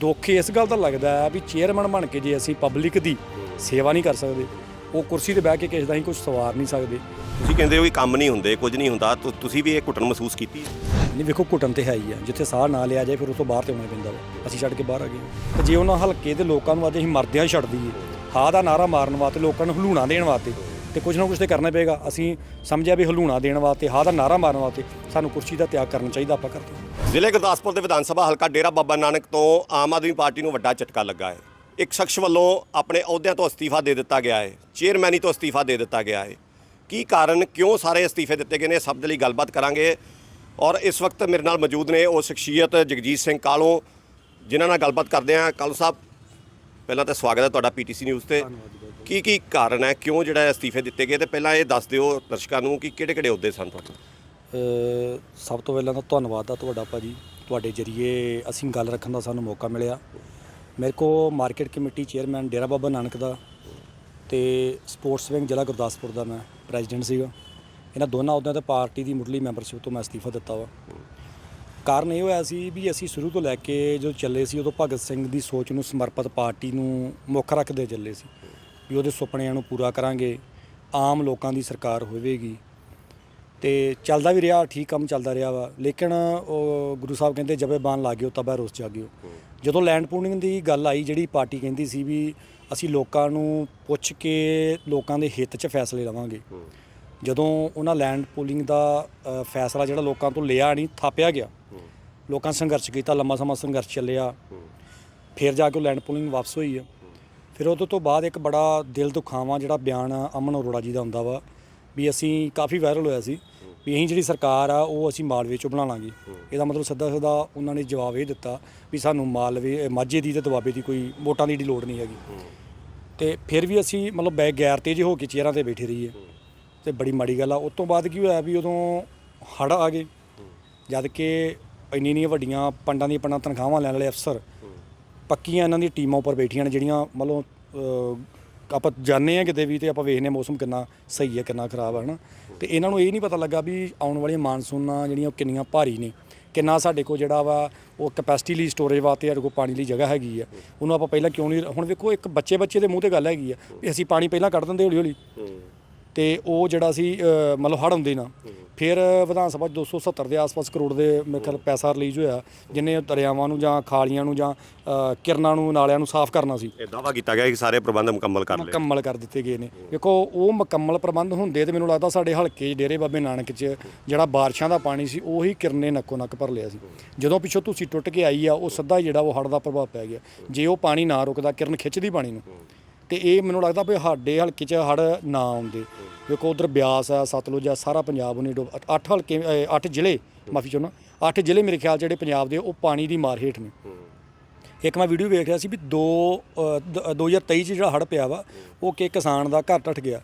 ਦੁੱਖ ਇਸ ਗੱਲ ਦਾ ਲੱਗਦਾ ਹੈ ਵੀ ਚੇਅਰਮੈਨ ਬਣ ਕੇ ਜੇ ਅਸੀਂ ਪਬਲਿਕ ਦੀ ਸੇਵਾ ਨਹੀਂ ਕਰ ਸਕਦੇ ਉਹ ਕੁਰਸੀ ਤੇ ਬਹਿ ਕੇ ਕਿਸੇ ਦਾ ਹੀ ਕੁਝ ਸਵਾਰ ਨਹੀਂ ਸਕਦੇ। ਤੁਸੀਂ ਕਹਿੰਦੇ ਹੋ ਵੀ ਕੰਮ ਨਹੀਂ ਹੁੰਦੇ ਕੁਝ ਨਹੀਂ ਹੁੰਦਾ ਤੁ- ਤੁਸੀਂ ਵੀ ਇਹ ਘੁੱਟਣ ਮਹਿਸੂਸ ਕੀਤੀ ਹੈ? ਨਹੀਂ ਵੇਖੋ ਘੁੱਟਣ ਤੇ ਹੈ ਹੀ ਆ। ਜਿੱਥੇ ਸਾਹ ਨਾ ਲਿਆ ਜਾਏ ਫਿਰ ਉਸ ਤੋਂ ਬਾਹਰ ਤੇ ਆਉਣਾ ਪੈਂਦਾ ਵਾ। ਅਸੀਂ ਛੱਡ ਕੇ ਬਾਹਰ ਆ ਗਏ ਤੇ ਜੇ ਉਹਨਾਂ ਹਲਕੇ ਦੇ ਲੋਕਾਂ ਨੂੰ ਅੱਜ ਅਸੀਂ ਮਰਦਿਆਂ ਹੀ ਛੱਡ ਦਈਏ ਹਾਂ ਦਾ ਨਾਰਾ ਮਾਰਨ ਵਾਸਤੇ ਲੋਕਾਂ ਨੂੰ ਹਲੂਣਾ ਦੇਣ ਵਾਸਤੇ ਤੇ ਕੁਝ ਨਾ ਕੁਝ ਤੇ ਕਰਨਾ ਪਏਗਾ। ਅਸੀਂ ਸਮਝਿਆ ਵੀ ਹਲੂਣਾ ਦੇਣ ਵਾਸਤੇ ਹਾਂ ਦਾ ਨਾਰਾ ਮਾਰਨ ਵਾਸਤੇ ਸਾਨੂੰ ਕੁਰਸੀ ਦਾ ਤਿਆਗ ਕਰਨਾ ਚਾਹੀਦਾ ਆਪਾਂ ਕਰਦੇ ਜ਼ਿਲ੍ਹੇ ਗੁਰਦਾਸਪੁਰ ਦੇ ਵਿਧਾਨ ਸਭਾ ਹਲਕਾ ਡੇਰਾ ਬਾਬਾ ਨਾਨਕ ਤੋਂ ਆਮ ਆਦਮੀ ਪਾਰਟੀ ਨੂੰ ਵੱਡਾ ਝਟਕਾ ਲੱਗਾ ਹੈ। ਇੱਕ ਸ਼ਖਸ ਵੱਲੋਂ ਆਪਣੇ ਅਹੁਦਿਆਂ ਤੋਂ ਅਸਤੀਫਾ ਦੇ ਦਿੱਤਾ ਗਿਆ ਹੈ। ਚੇਅਰਮੈਨੀ ਤੋਂ ਅਸਤੀਫਾ ਦੇ ਦਿੱਤਾ ਗਿਆ ਹੈ। ਕੀ ਕਾਰਨ ਕਿਉਂ ਸਾਰੇ ਅਸਤੀਫੇ ਦਿੱਤੇ ਗਏ ਨੇ ਸਭ ਦੇ ਲਈ ਗੱਲਬਾਤ ਕਰਾਂਗੇ। ਔਰ ਇਸ ਵਕਤ ਮੇਰੇ ਨਾਲ ਮੌਜੂਦ ਨੇ ਉਹ ਸ਼ਖਸੀਅਤ ਜਗਜੀਤ ਸਿੰਘ ਕਾਲੋਂ ਜਿਨ੍ਹਾਂ ਨਾਲ ਗੱਲਬਾਤ ਕਰਦੇ ਹਾਂ। ਕਾਲੂ ਸਾਹਿਬ ਪਹਿਲਾਂ ਤਾਂ ਸਵਾਗਤ ਹੈ ਤੁਹਾਡਾ ਪੀਟੀਸੀ ਨਿਊਜ਼ ਤੇ। ਕੀ ਕੀ ਕਾਰਨ ਹੈ? ਕਿਉਂ ਜਿਹੜਾ ਅਸਤੀਫੇ ਦਿੱਤੇ ਗਏ? ਤੇ ਪਹਿਲਾਂ ਇਹ ਦੱਸ ਦਿਓ ਦਰਸ਼ਕਾਂ ਨੂੰ ਕਿ ਕਿਹੜੇ ਕਿਹੜੇ ਅਹੁਦੇ ਸਨ ਤੁਹਾਡੇ? ਸਭ ਤੋਂ ਪਹਿਲਾਂ ਤਾਂ ਧੰਨਵਾਦ ਆ ਤੁਹਾਡਾ ਭਾਜੀ। ਤੁਹਾਡੇ ਜਰੀਏ ਅਸੀਂ ਗੱਲ ਰੱਖਣ ਦਾ ਸਾਨੂੰ ਮੌਕਾ ਮਿਲਿਆ। ਮੇਰੇ ਕੋ market committee chairman Dera Baba Nanak ਦਾ ਤੇ ਸਪੋਰਟਸ ਵਿੰਗ ਜ਼ਿਲ੍ਹਾ ਗੁਰਦਾਸਪੁਰ ਦਾ ਮੈਂ ਪ੍ਰੈਜ਼ੀਡੈਂਟ ਸੀਗਾ। ਇਹਨਾਂ ਦੋਨਾਂ ਅਹੁਦਿਆਂ ਤੇ ਪਾਰਟੀ ਦੀ ਮੁੱਢਲੀ ਮੈਂਬਰਸ਼ਿਪ ਤੋਂ ਮੈਂ ਅਸਤੀਫਾ ਦਿੱਤਾ ਵਾ। ਕਾਰਨ ਇਹ ਹੋਇਆ ਸੀ ਵੀ ਅਸੀਂ ਸ਼ੁਰੂ ਤੋਂ ਲੈ ਕੇ ਜਦੋਂ ਚੱਲੇ ਸੀ ਉਦੋਂ ਭਗਤ ਸਿੰਘ ਦੀ ਸੋਚ ਨੂੰ ਸਮਰਪਿਤ ਪਾਰਟੀ ਨੂੰ ਮੁੱਖ ਰੱਖਦੇ ਚੱਲੇ ਸੀ। ਵੀ ਉਹਦੇ ਸੁਪਨਿਆਂ ਨੂੰ ਪੂਰਾ ਕਰਾਂਗੇ ਆਮ ਲੋਕਾਂ ਦੀ ਸਰਕਾਰ ਹੋਵੇਗੀ। ਤੇ ਚੱਲਦਾ ਵੀ ਰਿਹਾ ਠੀਕ ਕੰਮ ਚੱਲਦਾ ਰਿਹਾ ਵਾ ਲੇਕਿਨ ਉਹ ਗੁਰੂ ਸਾਹਿਬ ਕਹਿੰਦੇ ਜਬੇ ਬਾਣ ਲਾਗਿਓ ਤਬੈ ਰੋਸ ਜਾਗਿਓ। ਜਦੋਂ ਲੈਂਡ ਪੂਲਿੰਗ ਦੀ ਗੱਲ ਆਈ ਜਿਹੜੀ ਪਾਰਟੀ ਕਹਿੰਦੀ ਸੀ ਵੀ ਅਸੀਂ ਲੋਕਾਂ ਨੂੰ ਪੁੱਛ ਕੇ ਲੋਕਾਂ ਦੇ ਹਿੱਤ 'ਚ ਫੈਸਲੇ ਲਵਾਂਗੇ ਜਦੋਂ ਉਹਨਾਂ ਲੈਂਡ ਪੂਲਿੰਗ ਦਾ ਫੈਸਲਾ ਜਿਹੜਾ ਲੋਕਾਂ ਤੋਂ ਲਿਆ ਨਹੀਂ ਥਾਪਿਆ ਗਿਆ। ਲੋਕਾਂ ਸੰਘਰਸ਼ ਕੀਤਾ ਲੰਮਾ ਸਮਾਂ ਸੰਘਰਸ਼ ਚੱਲਿਆ। ਫਿਰ ਜਾ ਕੇ ਉਹ ਲੈਂਡ ਪੂਲਿੰਗ ਵਾਪਸ ਹੋਈ ਆ। ਫਿਰ ਉਹਦੇ ਤੋਂ ਬਾਅਦ ਇੱਕ ਬੜਾ ਦਿਲ ਦੁਖਾਵਾਂ ਜਿਹੜਾ ਬਿਆਨ ਅਮਨ ਅਰੋੜਾ ਜੀ ਦਾ ਹੁੰਦਾ ਵਾ, ਵੀ ਅਸੀਂ ਕਾਫੀ ਵਾਇਰਲ ਹੋਇਆ ਸੀ, ਵੀ ਅਸੀਂ ਜਿਹੜੀ ਸਰਕਾਰ ਆ, ਉਹ ਅਸੀਂ ਮਾਲਵੇ ਚੋਂ ਬਣਾ ਲਾਂਗੇ। ਇਹਦਾ ਮਤਲਬ ਸਿੱਧਾ ਸਿੱਧਾ ਉਹਨਾਂ ਨੇ ਜਵਾਬ ਇਹ ਦਿੱਤਾ ਵੀ ਸਾਨੂੰ ਮਾਲਵੇ ਮਾਝੇ ਦੀ ਤੇ ਦੁਆਬੇ ਦੀ ਕੋਈ ਵੋਟਾਂ ਦੀ ਏਡੀ ਲੋੜ ਨਹੀਂ ਹੈਗੀ। ਤੇ ਫਿਰ ਵੀ ਅਸੀਂ ਮਤਲਬ ਬੈ, ਗੈਰ ਤੇਜ ਹੋ ਕੇ ਚੇਅਰਾਂ ਤੇ ਬੈਠੇ ਰਹੀਏ। ਤੇ ਬੜੀ ਮਾੜੀ ਗੱਲ ਆ। ਉਸ ਤੋਂ ਬਾਅਦ ਕੀ ਹੋਇਆ ਵੀ ਉਦੋਂ ਹੜ ਆ ਗਏ। ਜਦ ਕਿ ਇੰਨੀ ਇੰਨੀਆਂ ਵੱਡੀਆਂ ਪੰਡਾਂ ਦੀਆਂ ਪੰਡਾਂ ਤਨਖਾਹਾਂ ਲੈਣ ਵਾਲੇ ਅਫਸਰ, ਪੱਕੀਆਂ ਇਹਨਾਂ ਦੀ ਟੀਮਾਂ ਉੱਪਰ ਬੈਠੀਆਂ ਨੇ, ਜਿਹੜੀਆਂ ਮਤਲਬ ਆਪਾਂ ਜਾਣਦੇ ਆ ਕਿਤੇ ਵੀ ਤੇ ਆਪਾਂ ਵੇਖਨੇ ਮੌਸਮ ਕਿੰਨਾ ਸਹੀ ਹੈ ਕਿੰਨਾ ਖਰਾਬ ਹੈ ਹਨਾ? ਤੇ ਇਹਨਾਂ ਨੂੰ ਇਹ ਨਹੀਂ ਪਤਾ ਲੱਗਾ ਵੀ ਆਉਣ ਵਾਲੀਆਂ ਮਾਨਸੂਨਾਂ ਜਿਹੜੀਆਂ ਉਹ ਕਿੰਨੀਆਂ ਭਾਰੀ ਨੇ। ਕਿੰਨਾ ਸਾਡੇ ਕੋਲ ਜਿਹੜਾ ਵਾ ਉਹ ਕੈਪੈਸਿਟੀ ਲਈ ਸਟੋਰੇਜ ਵਾਸਤੇ ਸਾਡੇ ਕੋਲ ਪਾਣੀ ਲਈ ਜਗ੍ਹਾ ਹੈਗੀ ਆ। ਉਹਨੂੰ ਆਪਾਂ ਪਹਿਲਾਂ ਕਿਉਂ ਨਹੀਂ ਹੁਣ ਵੇਖੋ ਇੱਕ ਬੱਚੇ ਬੱਚੇ ਦੇ ਮੂੰਹ ਤੇ ਗੱਲ ਹੈਗੀ ਆ ਵੀ ਅਸੀਂ ਪਾਣੀ ਪਹਿਲਾਂ ਕੱਢ ਦਿੰਦੇ ਹੌਲੀ ਹੌਲੀ ਤੇ ਉਹ ਜਿਹੜਾ ਸੀ ਮਤਲਬ ਹੜ ਹੁੰਦੇ ਨਾ ਫਿਰ ਵਿਧਾਨ ਸਭਾ 'ਚ 270 ਦੇ ਆਸ-ਪਾਸ ਕਰੋੜ ਦੇ ਮੇਰੇ ਖਿਆਲ ਪੈਸਾ ਰਿਲੀਜ਼ ਹੋਇਆ ਜਿੰਨੇ ਦਰਿਆਵਾਂ ਨੂੰ ਜਾਂ ਖਾਲੀਆਂ ਨੂੰ ਜਾਂ ਅ, ਕਿਰਨਾਂ ਨੂੰ ਨਾਲਿਆਂ ਨੂੰ ਸਾਫ਼ ਕਰਨਾ ਸੀ। ਇਹ ਦਾਵਾ ਕੀਤਾ ਗਿਆ ਕਿ ਸਾਰੇ ਪ੍ਰਬੰਧ ਮੁਕੰਮਲ ਕਰ ਲਏ। ਮੁਕੰਮਲ ਕਰ ਦਿੱਤੇ ਗਏ ਨੇ। ਵੇਖੋ ਉਹ ਮੁਕੰਮਲ ਪ੍ਰਬੰਧ ਹੁੰਦੇ ਤੇ ਮੈਨੂੰ ਲੱਗਦਾ ਸਾਡੇ ਹਲਕੇ 'ਚ ਡੇਰੇ ਬਾਬੇ ਨਾਨਕ 'ਚ ਜਿਹੜਾ ਬਾਰਿਸ਼ਾਂ ਦਾ ਪਾਣੀ ਸੀ ਉਹੀ ਕਿਰਨੇ ਨੱਕੋ ਨੱਕ ਭਰ ਲਿਆ ਸੀ। ਜਦੋਂ ਪਿੱਛੋਂ ਤੁਸੀਂ ਟੁੱਟ ਕੇ ਆਈ ਆ ਉਹ ਸਿੱਧਾ ਜਿਹੜਾ ਉਹ ਹੜ ਦਾ ਪ੍ਰਭਾਵ ਪੈ ਗਿਆ। ਜੇ ਉਹ ਪਾਣੀ ਨਾ ਰੁਕਦਾ ਕਿਰਨ ਖਿੱਚਦੀ ਪਾਣੀ ਨੂੰ ਤੇ ਇਹ ਮੈਨੂੰ ਲੱਗਦਾ ਵੀ ਸਾਡੇ ਹਲਕੇ 'ਚ ਹੜ ਨਾ ਆਉਂਦੇ। ਦੇਖੋ ਉਧਰ ਬਿਆਸ ਆ, ਸਤਲੁਜ ਆ, ਸਾਰਾ ਪੰਜਾਬ ਉਹਨੇ ਡੁੱਬ ਅੱਠ ਹਲਕੇ ਅੱਠ ਜ਼ਿਲ੍ਹੇ, ਮਾਫੀ ਚਾਹੁੰਦਾ, ਅੱਠ ਜ਼ਿਲ੍ਹੇ ਮੇਰੇ ਖਿਆਲ 'ਚ ਜਿਹੜੇ ਪੰਜਾਬ ਦੇ, ਉਹ ਪਾਣੀ ਦੀ ਮਾਰ ਹੇਠ ਨੇ। ਇੱਕ ਮੈਂ ਵੀਡੀਓ ਵੇਖ ਰਿਹਾ ਸੀ ਵੀ 2 2023 ਚ ਜਿਹੜਾ ਹੜ ਪਿਆ ਵਾ, ਉਹ ਕਿ ਕਿਸਾਨ ਦਾ ਘਰ ਟੱਟ ਗਿਆ।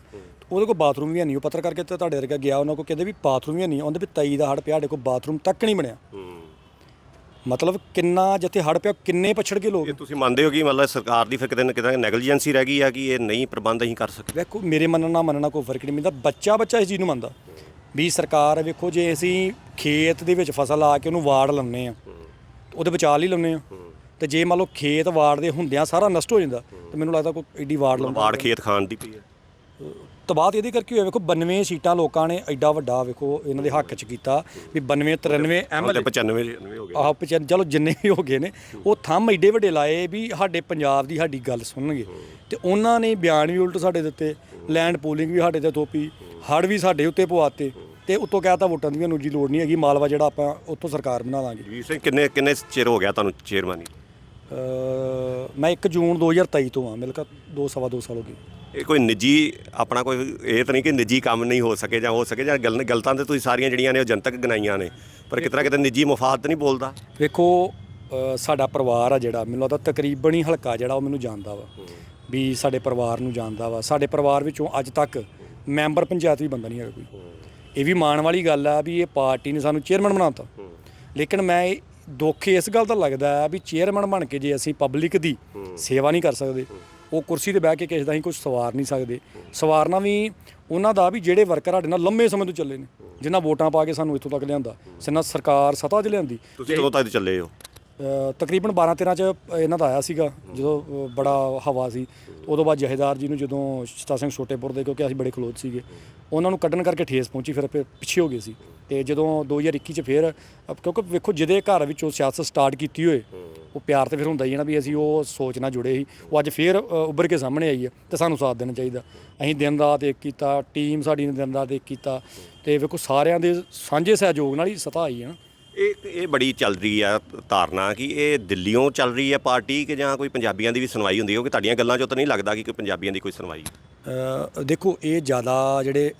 ਉਹਦੇ ਕੋਲ ਬਾਥਰੂਮ ਵੀ ਹੈ ਨਹੀਂ, ਉਹ ਪੱਤਰਕਾਰ ਕਿਤੇ ਤੁਹਾਡੇ ਵਰਗਾ ਗਿਆ, ਉਹਨਾਂ ਕੋਲ ਕਹਿੰਦੇ ਵੀ ਬਾਥਰੂਮ ਵੀ ਹੈ ਨਹੀਂ, ਉਹਦੇ ਵੀ 23 ਦਾ ਹੜ ਪਿਆ, ਸਾਡੇ ਕੋਲ ਬਾਥਰੂਮ ਤੱਕ ਨਹੀਂ ਬਣਿਆ। ਮਤਲਬ ਕਿੰਨਾ ਜਿੱਥੇ ਹੜ ਪਿਆ ਕਿੰਨੇ ਪਛੜ ਗਏ ਲੋਕ? ਇਹ ਤੁਸੀਂ ਮੰਨਦੇ ਹੋ ਕਿ ਮਤਲਬ ਸਰਕਾਰ ਦੀ ਫਿਰ ਕਿਤੇ ਨਾ ਕਿਤੇ ਨੈਗਲੀਜੈਂਸੀ ਰਹਿ ਗਈ ਆ ਕਿ ਇਹ ਨਹੀਂ ਪ੍ਰਬੰਧ ਅਸੀਂ ਕਰ ਸਕਦੇ? ਵੇਖੋ ਮੇਰੇ ਮੰਨਣ ਨਾਲ ਮੰਨਣਾ ਕੋਈ ਫ਼ਰਕ ਨਹੀਂ ਪੈਂਦਾ। ਬੱਚਾ ਬੱਚਾ ਇਸ ਚੀਜ਼ ਨੂੰ ਮੰਨਦਾ ਵੀ ਸਰਕਾਰ ਵੇਖੋ ਜੇ ਅਸੀਂ ਖੇਤ ਦੇ ਵਿੱਚ ਫਸਲ ਲਾ ਕੇ ਉਹਨੂੰ ਵਾੜ ਲਾਉਂਦੇ ਆ ਉਹਦੇ ਬਚਾ ਲਈ ਲਾਉਂਦੇ ਆ ਤੇ ਜੇ ਮੰਨ ਲਓ ਖੇਤ ਵਾੜ ਦੇ ਹੁੰਦਿਆਂ ਸਾਰਾ ਨਸ਼ਟ ਹੋ ਜਾਂਦਾ ਤੇ ਮੈਨੂੰ ਲੱਗਦਾ ਕੋਈ ਏਡੀ ਵਾੜ ਲਾਉਂਦਾ ਵਾੜ ਖੇਤ ਖਾਣ ਦੀ ਪਈ ਹੈ ਤਬਾਤ ਇਹਦੇ ਕਰਕੇ ਹੋਇਆ ਵੇਖੋ 92 ਸੀਟਾਂ ਲੋਕਾਂ ਨੇ ਐਡਾ ਵੱਡਾ ਵੇਖੋ ਇਹਨਾਂ ਦੇ ਹੱਕ 'ਚ ਕੀਤਾ ਵੀ 92 93 ਹੁਣ ਐਮਐਲਏ ਤੇ 95 99 ਹੋ ਗਏ। ਆਹ ਪਚਨ ਚਲੋ ਜਿੰਨੇ ਵੀ ਹੋ ਗਏ ਨੇ ਉਹ ਥੰਮ ਐਡੇ ਵੱਡੇ ਲਾਏ ਵੀ ਸਾਡੇ ਪੰਜਾਬ ਦੀ ਸਾਡੀ ਗੱਲ ਸੁਣਨਗੇ। ਤੇ ਉਹਨਾਂ ਨੇ ਬਿਆਨ ਵੀ ਉਲਟ ਸਾਡੇ ਦਿੱਤੇ ਲੈਂਡ ਪੂਲਿੰਗ ਵੀ ਸਾਡੇ ਤੇ ਥੋਪੀ ਹੜ ਵੀ ਸਾਡੇ ਉੱਤੇ ਪਵਾਤੇ ਤੇ ਉੱਤੋਂ ਕਹਿਤਾ ਵੋਟਾਂ ਦੀ ਨੂੰ ਜੀ ਲੋੜ ਨਹੀਂ ਹੈਗੀ ਮਾਲਵਾ ਜਿਹੜਾ ਆਪਾਂ ਉੱਥੋਂ ਸਰਕਾਰ ਬਣਾ ਲਾਂਗੇ। ਜੀ ਸਿੰਘ ਕਿੰਨੇ ਕਿੰਨੇ ਚਿਰ ਹੋ ਗਿਆ ਤੁਹਾਨੂੰ ਚੇਅਰਮੈਨੀ ਮੈਂ 1 ਜੂਨ 2023 ਤੋਂ ਆ ਮਿਲਕਾ 2 ਸਵਾ 2 ਸਾਲ ਹੋ ਗਏ। ਇਹ ਕੋਈ ਨਿੱਜੀ ਆਪਣਾ ਕੋਈ ਇਹ ਤਾਂ ਨਹੀਂ ਕਿ ਨਿੱਜੀ ਕੰਮ ਨਹੀਂ ਹੋ ਸਕੇ ਜਾਂ ਹੋ ਸਕੇ ਜਾਂ ਗਲ ਗਲਤਾਂ ਤੇ ਤੁਸੀਂ ਸਾਰੀਆਂ ਜਿਹੜੀਆਂ ਨੇ ਉਹ ਜਨਤਕ ਗਨਾਈਆਂ ਨੇ ਪਰ ਕਿਤਨਾ ਕਿਤੇ ਨਿੱਜੀ ਮਫਾਦ ਤਾਂ ਨਹੀਂ ਬੋਲਦਾ। ਵੇਖੋ ਅ, ਸਾਡਾ ਪਰਿਵਾਰ ਆ ਜਿਹੜਾ ਮੈਨੂੰ ਲੱਗਦਾ ਤਕਰੀਬਨ ਹੀ ਹਲਕਾ ਜਿਹੜਾ ਉਹ ਮੈਨੂੰ ਜਾਣਦਾ ਵਾ ਵੀ ਸਾਡੇ ਪਰਿਵਾਰ ਨੂੰ ਜਾਣਦਾ ਵਾ। ਸਾਡੇ ਪਰਿਵਾਰ ਵਿੱਚੋਂ ਅੱਜ ਤੱਕ ਮੈਂਬਰ ਪੰਚਾਇਤ ਵੀ ਬੰਦਾ ਨਹੀਂ ਹੈਗਾ ਕੋਈ। ਇਹ ਵੀ ਮਾਣ ਵਾਲੀ ਗੱਲ ਆ ਵੀ ਇਹ ਪਾਰਟੀ ਨੇ ਸਾਨੂੰ ਚੇਅਰਮੈਨ ਬਣਾਤਾ। ਲੇਕਿਨ ਮੈਂ ਇਹ ਦੁੱਖ ਇਸ ਗੱਲ ਦਾ ਲੱਗਦਾ ਹੈ ਵੀ ਚੇਅਰਮੈਨ ਬਣ ਕੇ ਜੇ ਅਸੀਂ ਪਬਲਿਕ ਦੀ ਸੇਵਾ ਨਹੀਂ ਕਰ ਸਕਦੇ ਉਹ ਕੁਰਸੀ ਤੇ ਬਹਿ ਕੇ ਕਿਸੇ ਦਾ ਹੀ ਕੁਝ ਸਵਾਰ ਨਹੀਂ ਸਕਦੇ। ਸਵਾਰਨਾ ਵੀ ਉਹਨਾਂ ਦਾ ਵੀ ਜਿਹੜੇ ਵਰਕਰ ਸਾਡੇ ਨਾਲ ਲੰਮੇ ਸਮੇਂ ਤੋਂ ਚੱਲੇ ਨੇ ਜਿਨ੍ਹਾਂ ਵੋਟਾਂ ਪਾ ਕੇ ਸਾਨੂੰ ਇੱਥੋਂ ਤੱਕ ਲਿਆਂਦਾ ਜਿਨ੍ਹਾਂ ਸਰਕਾਰ ਸਤਾ 'ਚ ਲਿਆਂਦੀ। ਤੁਸੀਂ ਕਦੋਂ ਤੱਕ ਚੱਲੇ ਹੋ? ਤਕਰੀਬਨ 12 13 ਚ ਇਹਨਾਂ ਦਾ ਆਇਆ ਸੀਗਾ ਜਦੋਂ ਬੜਾ ਹਵਾ ਸੀ। ਉਦੋਂ ਬਾਅਦ ਜਹੇਦਾਰ ਜੀ ਨੂੰ ਜਦੋਂ ਸ਼ਤਾ ਸਿੰਘ ਛੋਟੇਪੁਰ ਦੇ ਕਿਉਂਕਿ ਅਸੀਂ ਬੜੇ ਖਲੋਤ ਸੀਗੇ ਉਹਨਾਂ ਨੂੰ ਕੱਢਣ ਕਰਕੇ ਠੇਸ ਪਹੁੰਚੀ ਫਿਰ ਫਿਰ ਪਿੱਛੇ ਹੋ ਗਏ ਸੀ। ਤੇ ਜਦੋਂ 2021 ਚ ਫਿਰ ਕਿਉਂਕਿ ਵੇਖੋ ਜਿਹਦੇ ਘਰ ਵਿੱਚ ਉਹ ਸਿਆਸਤ ਸਟਾਰਟ ਕੀਤੀ ਹੋਏ ਉਹ ਪਿਆਰ ਤੇ ਫਿਰ ਹੁੰਦਾ ਹੀ ਹੈ ਨਾ ਵੀ ਅਸੀਂ ਉਹ ਸੋਚ ਨਾਲ ਜੁੜੇ ਸੀ। ਉਹ ਅੱਜ ਫਿਰ ਅ, ਉੱਭਰ ਕੇ ਸਾਹਮਣੇ ਆਈ ਹੈ ਤੇ ਸਾਨੂੰ ਸਾਥ ਦੇਣਾ ਚਾਹੀਦਾ। ਅਸੀਂ ਦਿਨ ਰਾਤ ਇੱਕ ਕੀਤਾ ਟੀਮ ਸਾਡੀ ਨੇ ਦਿਨ ਰਾਤ ਇੱਕ ਕੀਤਾ ਤੇ ਵੇਖੋ ਸਾਰਿਆਂ ਦੇ ਸਾਂਝੇ ਸਹਿਯੋਗ ਨਾਲ ਹੀ ਸਤਾ ਆਈ ਹੈ ਨਾ। ਇਹ ਇਹ ਬੜੀ ਚੱਲ ਰਹੀ ਆ ਧਾਰਨਾ ਕਿ ਇਹ ਦਿੱਲੀੋਂ ਚੱਲ ਰਹੀ ਹੈ ਪਾਰਟੀ ਕਿ ਜਾਂ ਕੋਈ ਪੰਜਾਬੀਆਂ ਦੀ ਵੀ ਸੁਣਵਾਈ ਹੁੰਦੀ ਹੈ? ਕਿਉਂਕਿ ਤੁਹਾਡੀਆਂ ਗੱਲਾਂ 'ਚੋਂ ਤਾਂ ਨਹੀਂ ਲੱਗਦਾ ਕਿ ਕੋਈ ਪੰਜਾਬੀਆਂ ਦੀ ਕੋਈ ਸੁਣਵਾਈ। ਦੇਖੋ ਇਹ ਜ਼ਿਆਦਾ ਜਿਹੜੇ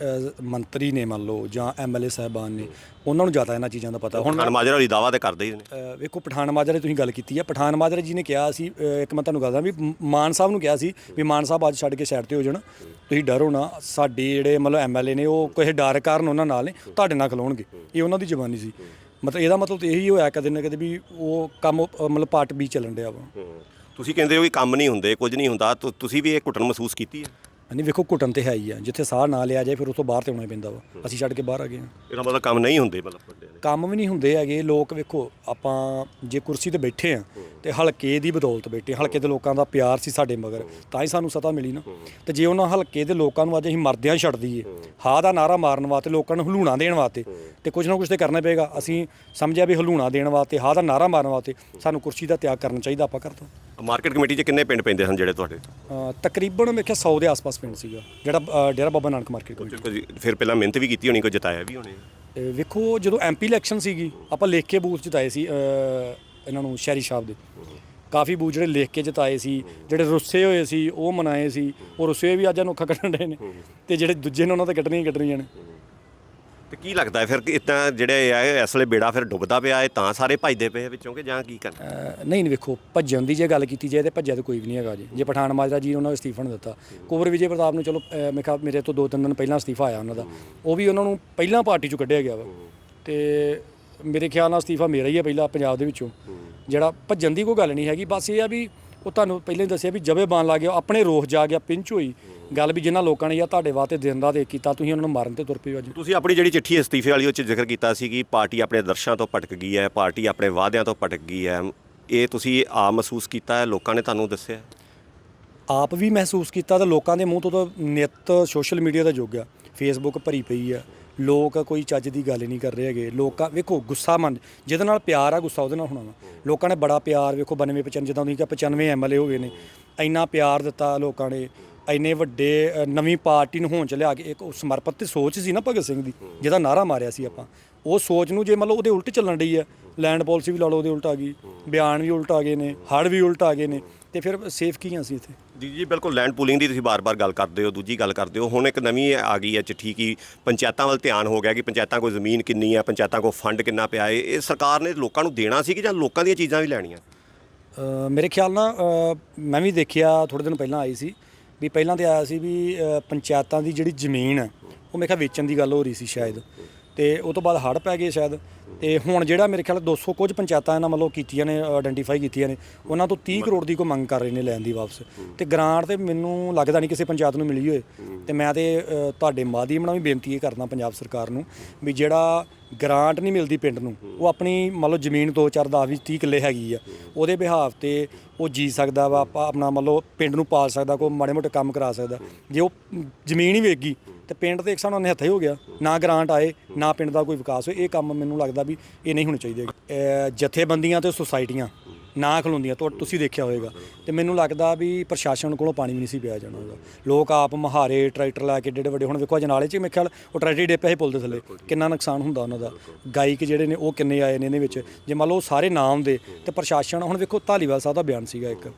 ਮੰਤਰੀ ਨੇ ਮੰਨ ਲਓ ਜਾਂ ਐਮਐਲਏ ਸਾਹਿਬਾਨ ਨੇ ਉਹਨਾਂ ਨੂੰ ਜ਼ਿਆਦਾ ਇਹਨਾਂ ਚੀਜ਼ਾਂ ਦਾ ਪਤਾ। ਹੁਣ ਹੁਣ ਮਾਜਰਾ ਵਾਲੀ ਦਾਵਾ ਤੇ ਕਰਦੇ ਹੀ ਨੇ। ਵੇਖੋ ਪਠਾਨ ਮਾਜਰੇ ਤੁਸੀਂ ਗੱਲ ਕੀਤੀ ਹੈ ਪਠਾਨ ਮਾਜਰੇ ਜੀ ਨੇ ਕਿਹਾ ਸੀ ਇੱਕ ਮੈਂ ਤੁਹਾਨੂੰ ਦੱਸਦਾ ਵੀ ਮਾਨ ਸਾਹਿਬ ਨੂੰ ਕਿਹਾ ਸੀ ਵੀ ਮਾਨ ਸਾਹਿਬ ਅੱਜ ਛੱਡ ਕੇ ਸਾਈਡ ਤੇ ਹੋ ਜਾਣ। ਤੁਸੀਂ ਡਰੋ ਨਾ ਸਾਡੇ ਜਿਹੜੇ ਮਤਲਬ ਐਮਐਲਏ ਨੇ ਉਹ ਕਿਸੇ ਡਰ ਕਾਰਨ ਉਹਨਾਂ ਨਾਲ ਨੇ ਤੁਹਾਡੇ ਨਾਲ ਖਲੋਣਗੇ। ਇਹ ਉਹਨਾਂ ਦੀ ਜ਼ਬਾਨੀ ਸੀ। ਮਤਲਬ ਇਹਦਾ ਮਤਲਬ ਤਾਂ ਇਹੀ ਹੋਇਆ ਕਦੇ ਨਾ ਕਦੇ ਵੀ ਉਹ ਕੰਮ ਮਤਲਬ ਪਾਰਟ ਬੀ ਚੱਲਣ ਡਿਆ ਵਾ। ਤੁਸੀਂ ਕਹਿੰਦੇ ਹੋ ਕਿ ਕੰਮ ਨਹੀਂ ਹੁੰਦੇ ਕੁਝ ਨਹੀਂ ਹੁੰਦਾ। ਤੁਸੀਂ ਵੀ ਇਹ ਘੁੱਟਣ ਮਹਿਸੂਸ ਕੀਤੀ ਹੈ? ਨਹੀਂ ਵੇਖੋ ਘੁੱਟਣ ਤੇ ਹੈ ਹੀ ਆ। ਜਿੱਥੇ ਸਾਹ ਨਾ ਲਿਆ ਜਾਏ ਫਿਰ ਉਸ ਤੋਂ ਬਾਹਰ ਤੇ ਆਉਣਾ ਪੈਂਦਾ ਵਾ। ਅਸੀਂ ਛੱਡ ਕੇ ਬਾਹਰ ਆ ਗਏ ਹਾਂ ਇਹਦਾ ਮਤਲਬ ਕੰਮ ਨਹੀਂ ਹੁੰਦੇ ਮਤਲਬ ਵੱਡੇ ਦੇ। ਕੰਮ ਵੀ ਨਹੀਂ ਹੁੰਦੇ ਹੈਗੇ। ਲੋਕ ਵੇਖੋ ਆਪਾਂ ਜੇ ਕੁਰਸੀ ਤੇ ਬੈਠੇ ਆ ਤੇ ਹਲਕੇ ਦੀ ਬਦੌਲਤ ਬੈਠੇ ਹਲਕੇ ਦੇ ਲੋਕਾਂ ਦਾ ਪਿਆਰ ਸੀ ਸਾਡੇ ਮਗਰ ਤਾਂ ਹੀ ਸਾਨੂੰ ਸਤਾ ਮਿਲੀ ਨਾ। ਤੇ ਜੇ ਉਹਨਾਂ ਹਲਕੇ ਦੇ ਲੋਕਾਂ ਨੂੰ ਅੱਜ ਅਸੀਂ ਮਰਦਿਆਂ ਛੱਡ ਦਈਏ ਹਾਂ ਦਾ ਨਾਰਾ ਮਾਰਨ ਵਾਸਤੇ ਲੋਕਾਂ ਨੂੰ ਹਲੂਣਾ ਦੇਣ ਵਾਸਤੇ ਤੇ ਕੁਝ ਨਾ ਕੁਝ ਤੇ ਕਰਨਾ ਪਏਗਾ। ਅਸੀਂ ਸਮਝਿਆ ਵੀ ਹਲੂਣਾ ਦੇਣ ਵਾਸਤੇ ਹਾਂ ਦਾ ਨਾਰਾ ਮਾਰਨ ਵਾਸਤੇ ਸਾਨੂੰ ਕੁਰਸੀ ਦਾ ਤਿਆਗ ਕਰਨਾ ਚਾਹੀਦਾ ਆਪਾਂ ਕਰਤਾ ਮਾਰਕੀਟ ਕਮੇਟੀ 'ਚ ਕਿੰਨੇ ਪਿੰਡ ਪੈਂਦੇ ਹਨ ਜਿਹੜੇ ਤੁਹਾਡੇ? ਅ, ਤਕਰੀਬਨ ਮੈਂ ਕਿਹਾ 100 ਦੇ ਆਸ-ਪਾਸ ਪਿੰਡ ਸੀਗਾ ਜਿਹੜਾ ਅ, ਡੇਰਾ ਬਾਬਾ ਨਾਨਕ ਮਾਰਕੀਟ ਕਮੇਟੀ। ਫਿਰ ਪਹਿਲਾਂ ਮਿਹਨਤ ਵੀ ਕੀਤੀ ਹੋਣੀ ਕੋਈ ਜਿਤਾਇਆ ਵੀ ਹੋਣੇ? ਤੇ ਵੇਖੋ ਜਦੋਂ ਐਮਪੀ ਇਲੈਕਸ਼ਨ ਸੀਗੀ ਆਪਾਂ ਲਿਖ ਕੇ ਬੂਥ ਜਿਤਾਏ ਸੀ ਅ, ਇਹਨਾਂ ਨੂੰ ਸ਼ਹਿਰੀ ਸਾਹਿਬ ਦੇ। ਕਾਫੀ ਬੂਥ ਜਿਹੜੇ ਲਿਖ ਕੇ ਜਿਤਾਏ ਸੀ ਜਿਹੜੇ ਰੁੱਸੇ ਹੋਏ ਸੀ ਉਹ ਮਨਾਏ ਸੀ ਉਹ ਰੁੱਸੇ ਵੀ ਅੱਜ ਅਨੋਖਾ ਕੱਢਣ ਰਹੇ ਨੇ ਤੇ ਜਿਹੜੇ ਦੂਜੇ ਨੇ ਉਹਨਾਂ ਤੇ ਕੱਢਣੀਆਂ ਹੀ ਕੱਢਣੀਆਂ ਨੇ। ਤੇ ਕੀ ਲੱਗਦਾ ਹੈ ਫਿਰ ਕਿ ਇਦਾਂ ਜਿਹੜੇ ਆ ਇਸ ਵੇਲੇ ਬੇੜਾ ਫਿਰ ਡੁੱਬਦਾ ਪਿਆ ਹੈ ਤਾਂ ਸਾਰੇ ਭੱਜਦੇ ਪਏ ਆ ਵਿੱਚੋਂ ਕਿ ਜਾਂ ਕੀ ਕਰਨਾ? ਅ, ਨਹੀਂ ਨਹੀਂ ਵੇਖੋ ਭੱਜਣ ਦੀ ਜੇ ਗੱਲ ਕੀਤੀ ਜਾਏ ਤੇ ਭੱਜਿਆ ਤਾਂ ਕੋਈ ਵੀ ਨਹੀਂ ਹੈਗਾ ਜੀ। ਜੇ ਪਠਾਨ ਮਾਜਰਾ ਜੀ ਉਹਨਾਂ ਨੂੰ ਅਸਤੀਫਾ ਨਹੀਂ ਦਿੱਤਾ। ਕੁਵਰ ਵਿਜੇ ਪ੍ਰਤਾਪ ਨੂੰ ਚਲੋ ਅ, ਮੈਂ ਕਿਹਾ ਮੇਰੇ ਤੋਂ ਦੋ ਤਿੰਨ ਦਿਨ ਪਹਿਲਾਂ ਅਸਤੀਫਾ ਆਇਆ ਉਹਨਾਂ ਦਾ। ਉਹ ਵੀ ਉਹਨਾਂ ਨੂੰ ਪਹਿਲਾਂ ਪਾਰਟੀ ਚੋਂ ਕੱਢਿਆ ਗਿਆ ਵਾ। ਤੇ ਮੇਰੇ ਖਿਆਲ ਨਾਲ ਅਸਤੀਫਾ ਮੇਰਾ ਹੀ ਹੈ ਪਹਿਲਾਂ ਪੰਜਾਬ ਦੇ ਵਿੱਚੋਂ। ਜਿਹੜਾ ਭੱਜਣ ਦੀ ਕੋਈ ਗੱਲ ਨਹੀਂ ਹੈਗੀ। ਬਸ ਇਹ ਆ ਵੀ ਉਹ ਤੁਹਾਨੂੰ ਪਹਿਲਾਂ ਹੀ ਦੱਸਿਆ ਵੀ ਜਵੇ ਬਾਣ ਲਾ ਗਿਆ ਆਪਣੇ ਰੋਹ ਜਾ ਗਿਆ ਪਿੰਚ ਹੋਈ। ਗੱਲ ਵੀ ਜਿਨ੍ਹਾਂ ਲੋਕਾਂ ਨੇ ਯਾ ਤੁਹਾਡੇ ਵਾਸਤੇ ਦਿਨ ਰਾਤ ਇੱਕ ਕੀਤਾ ਤੁਸੀਂ ਉਹਨਾਂ ਨੂੰ ਮਾਰਨ ਤੇ ਤੁਰ ਪਏ ਹੋ ਅੱਜ। ਤੁਸੀਂ ਆਪਣੀ ਜਿਹੜੀ ਚਿੱਠੀ ਅਸਤੀਫੇ ਵਾਲੀ ਉਹ 'ਚ ਜ਼ਿਕਰ ਕੀਤਾ ਸੀ ਕਿ ਪਾਰਟੀ ਆਪਣੇ ਦਰਸ਼ਾਂ ਤੋਂ ਭਟਕ ਗਈ ਹੈ ਪਾਰਟੀ ਆਪਣੇ ਵਾਅਦਿਆਂ ਤੋਂ ਭਟਕ ਗਈ ਹੈ। ਇਹ ਤੁਸੀਂ ਆ ਮਹਿਸੂਸ ਕੀਤਾ ਹੈ? ਲੋਕਾਂ ਨੇ ਤੁਹਾਨੂੰ ਦੱਸਿਆ? ਆਪ ਵੀ ਮਹਿਸੂਸ ਕੀਤਾ ਤਾਂ ਲੋਕਾਂ ਦੇ ਮੂੰਹ ਤੋਂ ਤਾਂ ਨਿਤ ਸੋਸ਼ਲ ਮੀਡੀਆ ਦਾ ਯੁੱਗ ਆ। ਫੇਸਬੁੱਕ ਭਰੀ ਪਈ ਆ। ਲੋਕ ਕੋਈ ਚੱਜ ਦੀ ਗੱਲ ਨਹੀਂ ਕਰ ਰਹੇ ਹੈਗੇ। ਲੋਕਾਂ ਵੇਖੋ ਗੁੱਸਾ ਮੰਨ ਜਿਹਦੇ ਨਾਲ ਪਿਆਰ ਆ ਗੁੱਸਾ ਉਹਦੇ ਨਾਲ ਹੋਣਾ ਵਾ। ਲੋਕਾਂ ਨੇ ਬੜਾ ਪਿਆਰ ਵੇਖੋ 92 95 ਜਿੱਦਾਂ ਤੁਸੀਂ ਕਿਹਾ 95 ਐਮਐਲਏ ਹੋ ਗਏ ਨੇ। ਇੰਨਾ ਪਿਆਰ ਦਿੱਤਾ ਲੋਕਾਂ ਨੇ। ਇੰਨੇ ਵੱਡੇ ਅ, ਨਵੀਂ ਪਾਰਟੀ ਨੂੰ ਹੋਂਦ ਚ ਲਿਆ ਕੇ ਇੱਕ ਉਹ ਸਮਰਪਿਤ ਤੇ ਸੋਚ ਸੀ ਨਾ ਭਗਤ ਸਿੰਘ ਦੀ ਜਿਹਦਾ ਨਾਰਾ ਮਾਰਿਆ ਸੀ ਆਪਾਂ। ਉਹ ਸੋਚ ਨੂੰ ਜੇ ਮਤਲਬ ਉਹਦੇ ਉਲਟ ਚੱਲਣ ਡਈ ਆ ਲੈਂਡ ਪਾਲਿਸੀ ਵੀ ਲਾ ਲਓ ਉਹਦੇ ਉਲਟ ਆ ਗਈ ਬਿਆਨ ਵੀ ਉਲਟ ਆ ਗਏ ਨੇ ਹੜ ਵੀ ਉਲਟ ਆ ਗਏ ਨੇ ਤੇ ਫਿਰ ਸੇਫ ਕੀ ਹਾਂ ਅਸੀਂ ਇੱਥੇ? ਜੀ ਜੀ ਬਿਲਕੁਲ ਲੈਂਡ ਪੂਲਿੰਗ ਦੀ ਤੁਸੀਂ ਬਾਰ-ਬਾਰ ਗੱਲ ਕਰਦੇ ਹੋ ਦੂਜੀ ਗੱਲ ਕਰਦੇ ਹੋ ਹੁਣ ਇੱਕ ਨਵੀਂ ਆ ਗਈ ਹੈ ਚਿੱਠੀ ਕਿ ਪੰਚਾਇਤਾਂ ਵੱਲ ਧਿਆਨ ਹੋ ਗਿਆ ਕਿ ਪੰਚਾਇਤਾਂ ਕੋਲ ਜ਼ਮੀਨ ਕਿੰਨੀ ਹੈ ਪੰਚਾਇਤਾਂ ਕੋਲ ਫੰਡ ਕਿੰਨਾ ਪਿਆ ਹੈ ਇਹ ਸਰਕਾਰ ਨੇ ਲੋਕਾਂ ਨੂੰ ਦੇਣਾ ਸੀ ਕਿ ਜਾਂ ਲੋਕਾਂ ਦੀਆਂ ਚੀਜ਼ਾਂ ਵੀ ਲੈਣੀਆਂ? ਅ, ਮੇਰੇ ਖਿਆਲ ਨਾਲ ਅ, ਮੈਂ ਵੀ ਦੇਖਿਆ ਥੋੜੇ ਦਿਨ ਪਹਿਲਾਂ ਆਈ ਸੀ ਵੀ ਪਹਿਲਾਂ ਤੇ ਆਇਆ ਸੀ ਵੀ ਅ, ਪੰਚਾਇਤਾਂ ਦੀ ਜਿਹੜੀ ਜ਼ਮੀਨ ਹੈ ਉਹ ਮੇਰੇ ਖਿਆਲ ਵੇਚਣ ਦੀ ਗੱਲ ਹੋ ਰਹੀ ਸੀ ਸ਼ਾਇਦ। ਤੇ ਉਹ ਤੋਂ ਬਾਅਦ ਹੜ੍ਹ ਪੈ ਗਏ ਸ਼ਾਇਦ। ਤੇ ਹੁਣ ਜਿਹੜਾ ਮੇਰੇ ਖਿਆਲ 200 ਕੁਝ ਪੰਚਾਇਤਾਂ ਇਹਨਾਂ ਮਤਲਬ ਕੀਤੀਆਂ ਨੇ ਆਇਡੈਂਟੀਫਾਈ ਕੀਤੀਆਂ ਨੇ ਉਹਨਾਂ ਤੋਂ 30 ਕਰੋੜ ਦੀ ਕੋਈ ਮੰਗ ਕਰ ਰਹੇ ਨੇ ਲੈਣ ਦੀ ਵਾਪਸ। ਤੇ ਗ੍ਰਾਂਟ ਤੇ ਮੈਨੂੰ ਲੱਗਦਾ ਨਹੀਂ ਕਿਸੇ ਪੰਚਾਇਤ ਨੂੰ ਮਿਲੀ ਹੋਏ। ਤੇ ਮੈਂ ਤੇ ਅ, ਤੁਹਾਡੇ ਮਾਧਿਅਮ ਨਾਲ ਵੀ ਬੇਨਤੀ ਇਹ ਕਰਦਾ ਪੰਜਾਬ ਸਰਕਾਰ ਨੂੰ ਵੀ ਜਿਹੜਾ ਗ੍ਰਾਂਟ ਨਹੀਂ ਮਿਲਦੀ ਪਿੰਡ ਨੂੰ ਉਹ ਆਪਣੀ ਮਤਲਬ ਜ਼ਮੀਨ 2 4 10 20 30 ਕਿੱਲੇ ਹੈਗੀ ਆ ਉਹਦੇ ਬਿਹਾਫ ਤੇ ਉਹ ਜੀ ਸਕਦਾ ਵਾ ਆਪਾਂ ਆਪਣਾ ਮਤਲਬ ਪਿੰਡ ਨੂੰ ਪਾਲ ਸਕਦਾ ਕੋਈ ਮਾੜੇ ਮੋਟੇ ਕੰਮ ਕਰਾ ਸਕਦਾ। ਜੇ ਉਹ ਜ਼ਮੀਨ ਹੀ ਵੇਗੀ ਤੇ ਪਿੰਡ ਤੇ ਇੱਕ ਸਾਨੂੰ ਉਹਨੇ ਹੱਥ ਹੀ ਹੋ ਗਿਆ। ਨਾ ਗ੍ਰਾਂਟ ਆਏ, ਨਾ ਪਿੰਡ ਦਾ ਕੋਈ ਵਿਕਾਸ ਹੋਏ। ਇਹ ਕੰਮ ਮੈਨੂੰ ਲੱਗਦਾ ਵੀ ਇਹ ਨਹੀਂ ਹੋਣੇ ਚਾਹੀਦੇ ਜਥੇਬੰਦੀਆਂ ਤੇ ਸੁਸਾਇਟੀਆਂ ਨਾ ਖਲੋਂਦੀਆਂ। ਤੁਹਾ- ਤੁਸੀਂ ਦੇਖਿਆ ਹੋਵੇਗਾ। ਤੇ ਮੈਨੂੰ ਲੱਗਦਾ ਵੀ ਪ੍ਰਸ਼ਾਸਨ ਕੋਲੋਂ ਪਾਣੀ ਵੀ ਨਹੀਂ ਸੀ ਪਿਆ ਜਾਣਾ ਉਹਦਾ ਲੋਕ ਆਪ ਮਹਾਰੇ ਟਰੈਕਟਰ ਲੈ ਕੇ ਏਡੇ ਵੱਡੇ ਹੁਣ ਵੇਖੋ ਅਜਨਾਲੇ 'ਚ ਮੇਰੇ ਖਿਆਲ ਉਹ ਟਰੈਕਟਰ ਡੇ ਪਏ ਪੁੱਲ ਦੇ ਥੱਲੇ। ਕਿੰਨਾ ਨੁਕਸਾਨ ਹੁੰਦਾ ਉਹਨਾਂ ਦਾ। ਗਾਇਕ ਜਿਹੜੇ ਨੇ ਉਹ ਕਿੰਨੇ ਆਏ ਨੇ ਇਹਦੇ ਵਿੱਚ। ਜੇ ਮੰਨ ਲਓ ਸਾਰੇ ਨਾਮ ਦੇ ਤੇ ਪ੍ਰਸ਼ਾਸਨ, ਹੁਣ ਵੇਖੋ ਧਾਲੀਵਾਲ ਸਾਹਿਬ ਦਾ ਬਿਆਨ ਸੀਗਾ ਇੱਕ।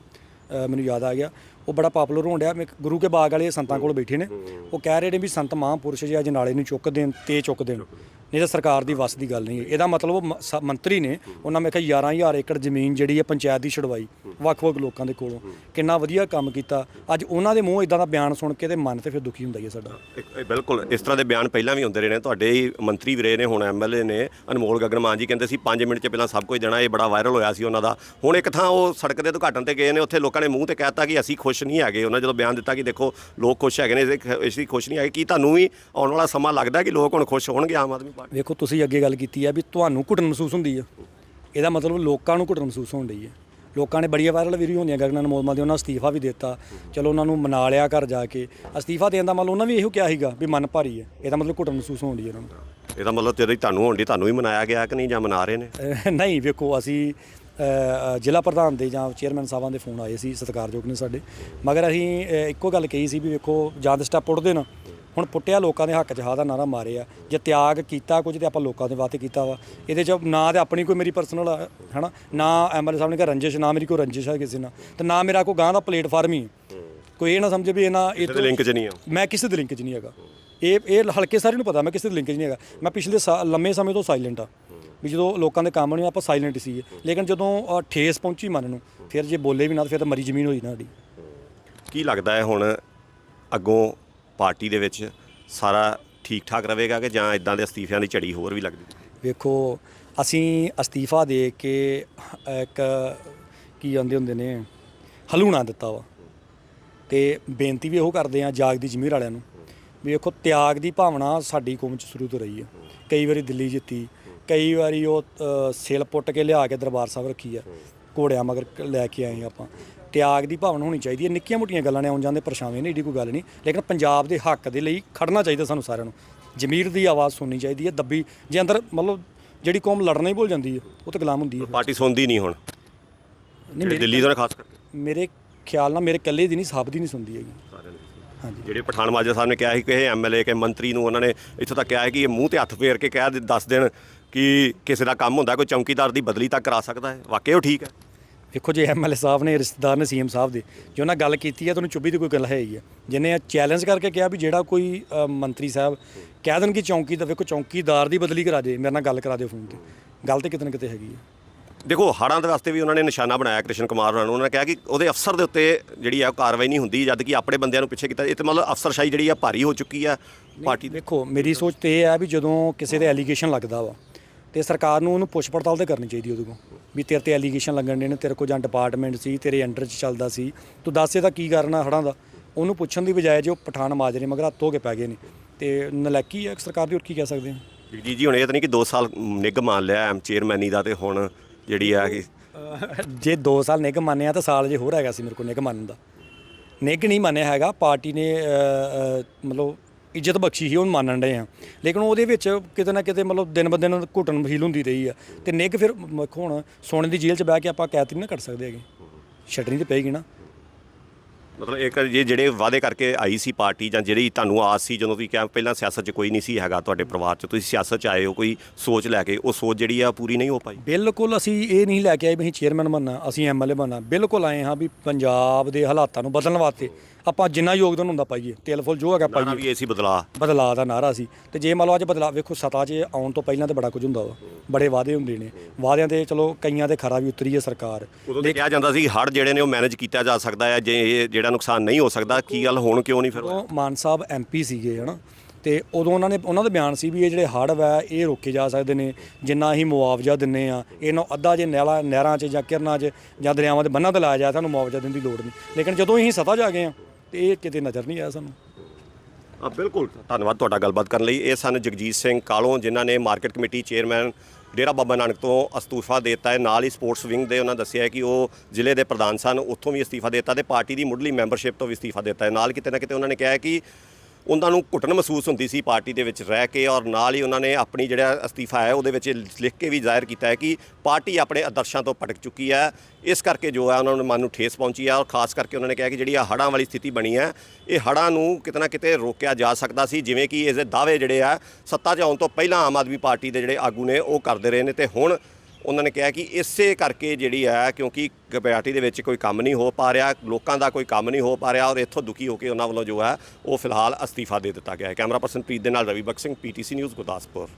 ਮੈਨੂੰ ਯਾਦ ਆ ਗਿਆ। ਉਹ ਬੜਾ ਪਪੂਲਰ ਹੋਣ ਡਿਆ। ਮੈਂ ਗੁਰੂ ਕੇ ਬਾਗ ਵਾਲੇ ਸੰਤਾਂ ਕੋਲ ਬੈਠੇ ਨੇ। ਉਹ ਕਹਿ ਰਹੇ ਨੇ ਵੀ ਸੰਤ ਮਹਾਂਪੁਰਸ਼ ਜੇ ਅੱਜ ਨਾਲੇ ਨੂੰ ਚੁੱਕ ਦੇਣ ਤੇ ਚੁੱਕ ਦੇਣ। ਨਹੀਂ ਤਾਂ ਸਰਕਾਰ ਦੀ ਵੱਸ ਦੀ ਗੱਲ ਨਹੀਂ ਹੈ। ਇਹਦਾ ਮਤਲਬ ਉਹ ਮ- ਸ- ਮੰਤਰੀ ਨੇ, ਉਹਨਾਂ ਮੈਂ ਕਿਹਾ 11000 ਏਕੜ ਜ਼ਮੀਨ ਜਿਹੜੀ ਹੈ ਪੰਚਾਇਤ ਦੀ ਛਡਵਾਈ ਵੱਖ-ਵੱਖ ਲੋਕਾਂ ਦੇ ਕੋਲੋਂ। ਕਿੰਨਾ ਵਧੀਆ ਕੰਮ ਕੀਤਾ। ਅੱਜ ਉਹਨਾਂ ਦੇ ਮੂੰਹ ਇਦਾਂ ਦਾ ਬਿਆਨ ਸੁਣ ਕੇ ਤੇ ਮਨ ਤੇ ਫਿਰ ਦੁਖੀ ਹੁੰਦਾ ਹੀ ਹੈ ਸਾਡਾ। ਇੱਕ- ਇਹ ਬਿਲਕੁਲ, ਇਸ ਤਰ੍ਹਾਂ ਦੇ ਬਿਆਨ ਪਹਿਲਾਂ ਵੀ ਹੁੰਦੇ ਰਹੇ ਨੇ। ਤੁਹਾਡੇ ਹੀ ਮੰਤਰੀ ਵੀ ਰਹੇ ਨੇ, ਹੁਣ ਐਮਐਲਏ ਨੇ, ਅਨਮੋਲ ਗਗਨ ਮਾਨ ਜੀ ਕਹਿੰਦੇ ਸੀ 5 ਮਿੰਟ 'ਚ ਪਹਿਲਾਂ ਸਭ ਕੁਝ ਦੇਣਾ, ਇਹ ਬੜਾ ਵਾਇਰਲ ਹੋਇਆ ਸੀ ਉਹਨਾਂ ਦਾ। ਹੁਣ ਇੱਕ ਥਾਂ ਉਹ ਸੜਕ ਦੇ ਉਦਘਾਟਨ ਤੇ ਗਏ ਨੇ, ਉੱਥੇ ਲੋਕਾਂ ਨੇ ਮੂੰਹ ਤੇ ਕਹਿਤਾ ਕਿ ਅਸੀਂ ਖੁਸ਼ ਨਹੀਂ ਹੈਗੇ। ਉਹਨਾਂ ਜਦੋਂ ਬਿਆਨ ਦਿੱਤਾ ਕਿ ਦੇਖੋ, ਲੋਕ ਖੁਸ਼ ਹੈਗੇ ਨੇ, ਅਸੀਂ- ਅਸੀਂ ਖੁਸ਼ ਨਹੀਂ ਹੈਗੇ। ਕੀ ਤੁਹਾਨੂੰ ਵੀ ਆਉਣ ਵਾਲਾ ਸਮਾਂ ਲੱਗਦਾ ਕਿ ਲੋਕ ਹੁਣ ਖੁਸ਼ ਹੋਣਗੇ ਆਮ ਆਦਮੀ ਪਾਰਟੀ ਵੇਖੋ ਤੁਸੀਂ ਅੱਗੇ ਗੱਲ ਕੀਤੀ ਆ ਵੀ ਤੁਹਾਨੂੰ ਘੁਟਨ ਮਹਿਸੂਸ ਹੁੰਦੀ ਆ। ਇਹਦਾ ਮਤਲਬ ਲੋਕਾਂ ਨੂੰ ਘੁੱਟਣ ਮਹਿਸੂਸ ਹੋਣ ਡਈ ਹੈ ਲੋਕਾਂ ਨੇ ਬੜੀਆਂ ਵਾਇਰਲ ਵੀਡੀਓ ਹੁੰਦੀਆਂ ਗਗਨ ਅਨਮੋਲ ਮਾਨ ਦੀ ਉਹਨਾਂ ਅਸਤੀਫਾ ਵੀ ਦਿੱਤਾ। ਚਲੋ ਉਹਨਾਂ ਨੂੰ ਮਨਾ ਲਿਆ ਘਰ ਜਾ ਕੇ। ਅਸਤੀਫਾ ਦੇਣ ਦਾ ਮਤਲਬ ਉਹਨਾਂ ਵੀ ਇਹੋ ਕਿਹਾ ਸੀਗਾ ਵੀ ਮਨ ਭਾਰੀ ਹੈ ਇਹਦਾ ਮਤਲਬ ਘੁੱਟਣ ਮਹਿਸੂਸ ਹੋਣ ਡਈ ਉਹਨਾਂ ਨੂੰ। ਇਹਦਾ ਮਤਲਬ ਜਦੋਂ ਤੁਹਾਨੂੰ ਹੋਣ ਦੀ ਤੁਹਾਨੂੰ ਵੀ ਮਨਾਇਆ ਗਿਆ ਕਿ ਨਹੀਂ ਜਾਂ ਮਨਾ ਰਹੇ ਨੇ? ਅਹ ਨਹੀਂ ਵੇਖੋ ਅਸੀਂ ਅਹ, ਜ਼ਿਲ੍ਹਾ ਪ੍ਰਧਾਨ ਦੇ ਜਾਂ ਚੇਅਰਮੈਨ ਸਾਹਿਬਾਂ ਦੇ ਫੋਨ ਆਏ ਸੀ ਸਤਿਕਾਰਯੋਗ ਨੇ ਸਾਡੇ। ਮਗਰ ਅਸੀਂ ਅਹ, ਇੱਕੋ ਗੱਲ ਕਹੀ ਸੀ ਵੀ ਵੇਖੋ ਜਾਂ ਦੇ ਸਟੈਪ ਉੱਠਦੇ ਨਾ ਹੁਣ ਪੁੱਟਿਆ ਲੋਕਾਂ ਦੇ ਹੱਕ 'ਚ ਹਾਂ ਦਾ ਨਾਰਾ ਮਾਰਿਆ। ਜੇ ਤਿਆਗ ਕੀਤਾ ਕੁਝ ਤੇ ਆਪਾਂ ਲੋਕਾਂ ਦੇ ਵਾਸਤੇ ਕੀਤਾ ਵਾ। ਇਹਦੇ 'ਚ ਨਾ ਤੇ ਆਪਣੀ ਕੋਈ ਮੇਰੀ ਪਰਸਨਲ ਹਨਾ ਨਾ ਐਮਐਲਏ ਸਾਹਿਬ ਨੇ ਕੋ ਰੰਜਿਸ਼ ਨਾ ਮੇਰੀ ਕੋਈ ਰੰਜਿਸ਼ ਹੈ ਕਿਸੇ ਨਾਲ। ਤੇ ਨਾ ਮੇਰਾ ਕੋਈ ਗਾਂ ਦਾ ਪਲੇਟਫਾਰਮ ਹੀ। ਕੋਈ ਇਹ ਨਾ ਸਮਝੇ ਵੀ ਇਹਨਾਂ ਇਹ ਇਹਦੇ ਲਿੰਕ 'ਚ ਨਹੀਂ ਆ। ਮੈਂ ਕਿਸੇ ਦੇ ਲਿੰਕ 'ਚ ਨਹੀਂ ਹੈਗਾ। ਇਹ ਇਹ ਹਲਕੇ ਸਾਰੇ ਨੂੰ ਪਤਾ ਮੈਂ ਕਿਸੇ ਦੇ ਲਿੰਕ 'ਚ ਨਹੀਂ ਹੈਗਾ। ਮੈਂ ਪਿਛਲੇ ਲੰਮੇ ਸਮੇਂ ਤੋਂ ਸਾਇਲੈਂਟ ਆ। ਵੀ ਜਦੋਂ ਲੋਕਾਂ ਦੇ ਕੰਮ ਨਹੀਂ ਆਪਾਂ ਸਾਇਲੈਂਟ ਸੀ ਲੇਕਿਨ ਜਦੋਂ ਠੇਸ ਪਹੁੰਚੀ ਮਨ ਨੂੰ ਫਿਰ ਜੇ ਬੋਲੇ ਵੀ ਨਾ ਫਿਰ ਤਾਂ ਮਰੀ ਜ਼ਮੀਨ ਹੋਈ ਨਾ ਸਾਡੀ। ਕੀ ਲੱਗਦਾ ਹੈ ਹੁਣ ਅੱਗੋਂ ਪਾਰਟੀ ਦੇ ਵਿੱਚ ਸਾਰਾ ਠੀਕ ਠਾਕ ਰਹੇਗਾ ਕਿ ਜਾਂ ਇਦਾਂ ਦੇ ਅਸਤੀਫਿਆਂ ਦੀ ਝੜੀ ਹੋਰ ਵੀ ਲੱਗਦੀ? ਵੇਖੋ ਅਸੀਂ ਅਸਤੀਫਾ ਦੇ ਕੇ ਇੱਕ ਕੀ ਜਾਂਦੇ ਹੁੰਦੇ ਨੇ ਹਲੂਣਾ ਦਿੱਤਾ ਵਾ। ਤੇ ਬੇਨਤੀ ਵੀ ਇਹੋ ਕਰਦੇ ਆ ਜਾਗ ਦੀ ਜ਼ਮੀਰ ਵਾਲਿਆਂ ਨੂੰ ਵੀ ਵੇਖੋ ਤਿਆਗ ਦੀ ਭਾਵਨਾ ਸਾਡੀ ਕੌਮ ਚ ਸ਼ੁਰੂ ਤੋਂ ਰਹੀ ਹੈ ਕਈ ਵਾਰੀ ਦਿੱਲੀ ਜਿੱਤੀ ਕਈ ਵਾਰੀ ਉਹ ਅ, ਸਿਲ ਪੁੱਟ ਕੇ ਲਿਆ ਕੇ ਦਰਬਾਰ ਸਾਹਿਬ ਰੱਖੀ ਆ। ਘੋੜਿਆਂ ਮਗਰ ਕ- ਲੈ ਕੇ ਆਏ ਆਪਾਂ। ਤਿਆਗ ਦੀ ਭਾਵਨਾ ਹੋਣੀ ਚਾਹੀਦੀ ਹੈ। ਨਿੱਕੀਆਂ ਮੋਟੀਆਂ ਗੱਲਾਂ ਨੇ ਆਉਣ ਜਾਂਦੇ ਪਰਛਾਵੇਂ ਨੇ ਏਡੀ ਕੋਈ ਗੱਲ ਨਹੀਂ। ਲੇਕਿਨ ਪੰਜਾਬ ਦੇ ਹੱਕ ਦੇ ਲਈ ਖੜਨਾ ਚਾਹੀਦਾ ਸਾਨੂੰ ਸਾਰਿਆਂ ਨੂੰ। ਜ਼ਮੀਰ ਦੀ ਆਵਾਜ਼ ਸੁਣਨੀ ਚਾਹੀਦੀ ਹੈ ਦੱਬੀ ਜੇ ਅੰਦਰ ਮਤਲਬ ਜਿਹੜੀ ਕੌਮ ਲੜਨਾ ਹੀ ਭੁੱਲ ਜਾਂਦੀ ਹੈ ਉਹ ਤਾਂ ਗੁਲਾਮ ਹੁੰਦੀ ਹੈ। ਪਾਰਟੀ ਸੁਣਦੀ ਨਹੀਂ ਹੁਣ। ਨਹੀਂ ਮੇਰੇ ਦਿੱਲੀ ਤੋਂ ਖਾਸ ਕਰਕੇ। ਮੇਰੇ ਖਿਆਲ ਨਾਲ ਮੇਰੇ ਇਕੱਲੇ ਦੀ ਨਹੀਂ ਸਭ ਦੀ ਨਹੀਂ ਸੁਣਦੀ ਹੈਗੀ। ਹਾਂਜੀ। ਜਿਹੜੇ ਪਠਾਨ ਮਾਜਰਾ ਸਾਹਿਬ ਨੇ ਕਿਹਾ ਸੀ ਕਿ ਇਹ ਐਮਐਲਏ ਕੇ ਮੰਤਰੀ ਨੂੰ ਉਹਨਾਂ ਨੇ ਇੱਥੋਂ ਤੱਕ ਕਿਹਾ ਹੈ ਕਿ ਇਹ ਮੂੰਹ ਤੇ ਹੱਥ ਫੇਰ ਕੇ ਕਹਿ ਦੇ- ਦੱਸ ਦੇਣ ਕਿ ਕਿਸੇ ਦਾ ਕੰਮ ਹੁੰਦਾ ਕੋਈ ਚੌਕੀਦਾਰ ਦੀ ਬਦਲੀ ਤੱਕ ਕਰਾ ਸਕਦਾ ਹੈ। ਵਾਕਈ ਉਹ ਠੀਕ ਹੈ। ਵੇਖੋ ਜੇ ਐਮਐਲਏ ਸਾਹਿਬ ਨੇ ਰਿਸ਼ਤੇਦਾਰ ਨੇ ਸੀਐਮ ਸਾਹਿਬ ਦੇ ਜੇ ਉਹਨਾਂ ਗੱਲ ਕੀਤੀ ਹੈ ਤਾਂ ਉਹਨੂੰ ਚੁੱਭੀ ਦੀ ਕੋਈ ਗੱਲ ਹੈ ਹੀ ਹੈ। ਜਿਹਨੇ ਚੈਲੰਜ ਕਰਕੇ ਕਿਹਾ ਵੀ ਜਿਹੜਾ ਕੋਈ ਅ, ਮੰਤਰੀ ਸਾਹਿਬ ਕਹਿ ਦੇਣ ਕਿ ਚੌਂਕੀ ਦਾ ਵੇਖੋ ਚੌਂਕੀਦਾਰ ਦੀ ਬਦਲੀ ਕਰਾ ਦੇ ਮੇਰੇ ਨਾਲ ਗੱਲ ਕਰਾ ਦਿਓ ਫੋਨ ਤੇ। ਗੱਲ ਤੇ ਕਿਤੇ ਨਾ ਕਿਤੇ ਹੈਗੀ ਹੈ। ਦੇਖੋ ਹੜ੍ਹਾਂ ਦੇ ਵਾਸਤੇ ਵੀ ਉਹਨਾਂ ਨੇ ਨਿਸ਼ਾਨਾ ਬਣਾਇਆ ਕ੍ਰਿਸ਼ਨ ਕੁਮਾਰ ਉਹਨਾਂ ਨੂੰ। ਉਹਨਾਂ ਨੇ ਕਿਹਾ ਕਿ ਉਹਦੇ ਅਫਸਰ ਦੇ ਉੱਤੇ ਜਿਹੜੀ ਆ ਉਹ ਕਾਰਵਾਈ ਨਹੀਂ ਹੁੰਦੀ ਜਦ ਕਿ ਆਪਣੇ ਬੰਦਿਆਂ ਨੂੰ ਪਿੱਛੇ ਕੀਤਾ। ਇਹ ਤੇ ਮਤਲਬ ਅਫਸਰਸ਼ਾਹੀ ਜਿਹੜੀ ਆ ਭਾਰੀ ਹੋ ਚੁੱਕੀ ਆ ਪਾਰਟੀ ਦੇ। ਵੇਖੋ ਮੇਰੀ ਸੋਚ ਤੇ ਇਹ ਹੈ ਵੀ ਜਦੋਂ ਕਿਸੇ ਦੇ ਐਲੀਗੇਸ਼ਨ ਲੱਗਦਾ ਵਾ ਤੇ ਸਰਕਾਰ ਨੂੰ ਉਹਨੂੰ ਪੁੱਛ ਪੜਤਾਲ ਤੇ ਕਰਨੀ ਚਾਹੀਦੀ ਉਹਦੇ ਕੋਲ। ਵੀ ਤੇਰੇ ਤੇ ਐਲੀਗੇਸ਼ਨ ਲੱਗਣ ਦੇ ਨੇ ਤੇਰੇ ਕੋਲ ਜਾਂ ਡਿਪਾਰਟਮੈਂਟ ਸੀ ਤੇਰੇ ਅੰਡਰ 'ਚ ਚੱਲਦਾ ਸੀ। ਤੂੰ ਦੱਸ ਇਹਦਾ ਕੀ ਕਾਰਨ ਆ ਹੜਾਂ ਦਾ? ਉਹਨੂੰ ਪੁੱਛਣ ਦੀ ਬਜਾਏ ਜੇ ਉਹ ਪਠਾਨ ਮਾਜਰੇ ਮਗਰ ਹੱਥ ਕੇ ਪੈ ਗਏ ਨੇ। ਤੇ ਨਲਾਇਕੀ ਹੈ ਸਰਕਾਰ ਦੀ ਹੋਰ ਕੀ ਕਹਿ ਸਕਦੇ ਹਾਂ ਜੀ ਜੀ ਹੁਣ ਇਹ ਤਾਂ ਨਹੀਂ ਕਿ 2 ਸਾਲ ਨਿੱਘ ਮੰਨ ਲਿਆ ਐਮ ਚੇਅਰਮੈਨੀ ਦਾ ਤੇ ਹੁਣ ਜਿਹੜੀ ਆ ਕਿ ਜੇ 2 ਸਾਲ ਨਿਗ ਮੰਨਿਆ ਤਾਂ ਸਾਲ ਜੇ ਹੋਰ ਹੈਗਾ ਸੀ ਮੇਰੇ ਕੋਲ ਨਿਗ ਮੰਨਣ ਦਾ। ਨਿਗ ਨਹੀਂ ਮੰਨਿਆ ਹੈਗਾ ਪਾਰਟੀ ਨੇ ਮਤਲਬ ਇੱਜ਼ਤ ਬਖਸ਼ੀ ਸੀ ਉਹਨੂੰ ਮੰਨਣ ਡਏ ਆ। ਲੇਕਿਨ ਉਹਦੇ ਵਿੱਚ ਕਿਤੇ ਨਾ ਕਿਤੇ ਮਤਲਬ ਦਿਨ ਬ ਦਿਨ ਘੁੱਟਣ ਫੀਲ ਹੁੰਦੀ ਰਹੀ ਆ। ਤੇ ਨਿਗ ਫਿਰ ਵੇਖੋ ਹੁਣ ਸੋਨੇ ਦੀ ਜੇਲ੍ਹ 'ਚ ਬਹਿ ਕੇ ਆਪਾਂ ਕੈਦ ਨਹੀਂ ਨਾ ਕੱਟ ਸਕਦੇ ਹੈਗੇ। ਛੱਡਣੀ ਤੇ ਪਏਗੀ ਨਾ। ਮਤਲਬ ਇੱਕ ਜੇ ਜਿਹੜੇ ਵਾਅਦੇ ਕਰਕੇ ਆਈ ਸੀ ਪਾਰਟੀ ਜਾਂ ਜਿਹੜੀ ਤੁਹਾਨੂੰ ਆਸ ਸੀ ਜਦੋਂ ਤੁਸੀਂ ਕਿਹਾ ਪਹਿਲਾਂ ਸਿਆਸਤ 'ਚ ਕੋਈ ਨਹੀਂ ਸੀ ਹੈਗਾ ਤੁਹਾਡੇ ਪਰਿਵਾਰ 'ਚ ਤੁਸੀਂ ਸਿਆਸਤ 'ਚ ਆਏ ਹੋ ਕੋਈ ਸੋਚ ਲੈ ਕੇ ਉਹ ਸੋਚ ਜਿਹੜੀ ਆ ਪੂਰੀ ਨਹੀਂ ਹੋ ਪਾਈ? ਬਿਲਕੁਲ ਅਸੀਂ ਇਹ ਨਹੀਂ ਲੈ ਕੇ ਆਏ ਵੀ ਅਸੀਂ ਚੇਅਰਮੈਨ ਬਣਨਾ ਅਸੀਂ ਐਮਐਲਏ ਬਣਨਾ। ਬਿਲਕੁਲ ਆਏ ਹਾਂ ਵੀ ਪੰਜਾਬ ਦੇ ਹਾਲਾਤਾਂ ਨੂੰ ਬਦਲਣ ਵਾਸਤੇ। ਆਪਾਂ ਜਿੰਨਾ ਯੋਗਦਾਨ ਹੁੰਦਾ ਪਾਈਏ ਤੇਲ ਫੁੱਲ ਜੋ ਹੈਗਾ ਨਾਰਾ ਪਾਈਏ। ਵੀ ਏਸੀ ਬਦਲਾ। ਬਦਲਾਅ ਦਾ ਨਾਰਾ ਸੀ। ਤੇ ਜੇ ਮੰਨ ਲਓ ਅੱਜ ਬਦਲਾਅ ਵੇਖੋ ਸਤਾ 'ਚ ਆਉਣ ਤੋਂ ਪਹਿਲਾਂ ਤੇ ਬੜਾ ਕੁਝ ਹੁੰਦਾ ਵਾ। ਬੜੇ ਵਾਅਦੇ ਹੁੰਦੇ ਨੇ। ਵਾਅਦਿਆਂ ਤੇ ਚਲੋ ਕਈਆਂ ਦੇ ਖਰਾ ਵੀ ਉਤਰੀ ਹੈ ਸਰਕਾਰ। ਉਦੋਂ ਤੇ ਕਿਹਾ ਜਾਂਦਾ ਸੀ ਹੜ ਜਿਹੜੇ ਨੇ ਉਹ ਮੈਨੇਜ ਕੀਤਾ ਜਾ ਸਕਦਾ ਹੈ ਜੇ ਇਹ ਜਿਹੜਾ ਨੁਕਸਾਨ ਨਹੀਂ ਹੋ ਸਕਦਾ ਕੀ ਗੱਲ ਹੁਣ ਕਿਉਂ ਨਹੀਂ ਫਿਰ ਹੋਇਆ? ਉਦੋਂ ਮਾਨ ਸਾਹਿਬ ਐਮਪੀ ਸੀਗੇ ਹਨਾ ਤੇ ਉਦੋਂ ਉਹਨਾਂ ਨੇ ਉਹਨਾਂ ਦਾ ਬਿਆਨ ਸੀ ਵੀ ਇਹ ਜਿਹੜੇ ਹੜ੍ਹ ਵਾ ਇਹ ਰੋਕੇ ਜਾ ਸਕਦੇ ਨੇ। ਜਿੰਨਾ ਅਸੀਂ ਮੁਆਵਜ਼ਾ ਦਿੰਨੇ ਆ ਇਹਨਾਂ ਅੱਧਾ ਜੇ ਨਹਿਲਾ ਨਹਿਰਾਂ 'ਚ ਜਾਂ ਕਿਰਨਾਂ 'ਚ ਜਾਂ ਦਰਿਆਵਾਂ ਦੇ ਬੰਨਾਂ ਤੇ ਲਾਇਆ ਜਾ ਸਾਨੂੰ ਮੁਆਵਜ਼ਾ ਦੇਣ ਦੀ ਲੋੜ ਨਹੀਂ। ਲੇਕਿਨ ਜਦੋਂ ਅਸੀਂ ਸਤਾ ਜਾ ਗਏ ਆ ਤੇ ਇਹ ਕਿਤੇ ਨਜ਼ਰ ਨਹੀਂ ਆਇਆ ਸਾਨੂੰ। ਆ ਬਿਲਕੁਲ। ਧੰਨਵਾਦ ਤੁਹਾਡਾ ਗੱਲਬਾਤ ਕਰਨ ਲਈ। ਇਹ ਸਨ ਜਗਜੀਤ ਸਿੰਘ ਕਾਲੋਂ, ਜਿਨ੍ਹਾਂ ਨੇ market committee chairman Dera Baba Nanak ਤੋਂ ਅਸਤੀਫਾ ਦੇ ਦਿੱਤਾ ਹੈ। ਨਾਲ ਹੀ ਸਪੋਰਟਸ ਵਿੰਗ ਦੇ ਉਹਨਾਂ ਦੱਸਿਆ ਕਿ ਉਹ ਜ਼ਿਲ੍ਹੇ ਦੇ ਪ੍ਰਧਾਨ ਸਨ, ਉੱਥੋਂ ਵੀ ਅਸਤੀਫਾ ਦਿੱਤਾ ਤੇ ਪਾਰਟੀ ਦੀ ਮੁੱਢਲੀ ਮੈਂਬਰਸ਼ਿਪ ਤੋਂ ਵੀ ਅਸਤੀਫਾ ਦਿੱਤਾ ਹੈ। ਨਾਲ ਕਿਤੇ ਨਾ ਕਿਤੇ ਉਹਨਾਂ ਨੇ ਕਿਹਾ ਕਿ ਉਹਨਾਂ ਨੂੰ ਘੁੱਟਣ ਮਹਿਸੂਸ ਹੁੰਦੀ ਸੀ ਪਾਰਟੀ ਦੇ ਵਿੱਚ ਰਹਿ ਕੇ ਔਰ ਨਾਲ ਹੀ ਉਹਨਾਂ ਨੇ ਆਪਣੀ ਜਿਹੜਾ ਅਸਤੀਫਾ ਹੈ ਉਹਦੇ ਵਿੱਚ ਲਿਖ ਕੇ ਵੀ ਜ਼ਾਹਿਰ ਕੀਤਾ ਹੈ ਕਿ ਪਾਰਟੀ ਆਪਣੇ ਆਦਰਸ਼ਾਂ ਤੋਂ ਭਟਕ ਚੁੱਕੀ ਹੈ। ਇਸ ਕਰਕੇ ਜੋ ਹੈ ਉਹਨਾਂ ਨੂੰ ਮਨ ਨੂੰ ਠੇਸ ਪਹੁੰਚੀ ਹੈ ਔਰ ਖਾਸ ਕਰਕੇ ਉਹਨਾਂ ਨੇ ਕਿਹਾ ਕਿ ਜਿਹੜੀ ਆ ਹੜ੍ਹਾਂ ਵਾਲੀ ਸਥਿਤੀ ਬਣੀ ਹੈ, ਇਹ ਹੜ੍ਹਾਂ ਨੂੰ ਕਿਤੇ ਨਾ ਕਿਤੇ ਰੋਕਿਆ ਜਾ ਸਕਦਾ ਸੀ, ਜਿਵੇਂ ਕਿ ਇਸ ਦੇ ਦਾਅਵੇ ਜਿਹੜੇ ਆ ਸੱਤਾ 'ਚ ਆਉਣ ਤੋਂ ਪਹਿਲਾਂ ਆਮ ਆਦਮੀ ਪਾਰਟੀ ਦੇ ਜਿਹੜੇ ਆਗੂ ਨੇ ਉਹ ਕਰਦੇ ਰਹੇ ਨੇ ਤੇ ਹੁਣ ਉਹਨਾਂ ਨੇ ਕਿਹਾ ਕਿ ਇਸੇ ਕਰਕੇ ਜਿਹੜੀ ਹੈ ਕਿਉਂਕਿ ਪਾਰਟੀ ਦੇ ਵਿੱਚ ਕੋਈ ਕੰਮ ਨਹੀਂ ਹੋ ਪਾ ਰਿਹਾ, ਲੋਕਾਂ ਦਾ ਕੋਈ ਕੰਮ ਨਹੀਂ ਹੋ ਪਾ ਰਿਹਾ ਔਰ ਇੱਥੋਂ ਦੁਖੀ ਹੋ ਕੇ ਉਹਨਾਂ ਵੱਲੋਂ ਜੋ ਹੈ, ਉਹ ਫਿਲਹਾਲ ਅਸਤੀਫਾ ਦੇ ਦਿੱਤਾ ਗਿਆ ਹੈ। ਕੈਮਰਾ ਪਰਸਨ ਪ੍ਰੀਤ ਦੇ ਨਾਲ ਰਵੀ ਬਖਸ਼ ਸਿੰਘ ਪੀਟੀਸੀ ਨਿਊਜ਼ ਗੁਰਦਾਸਪੁਰ।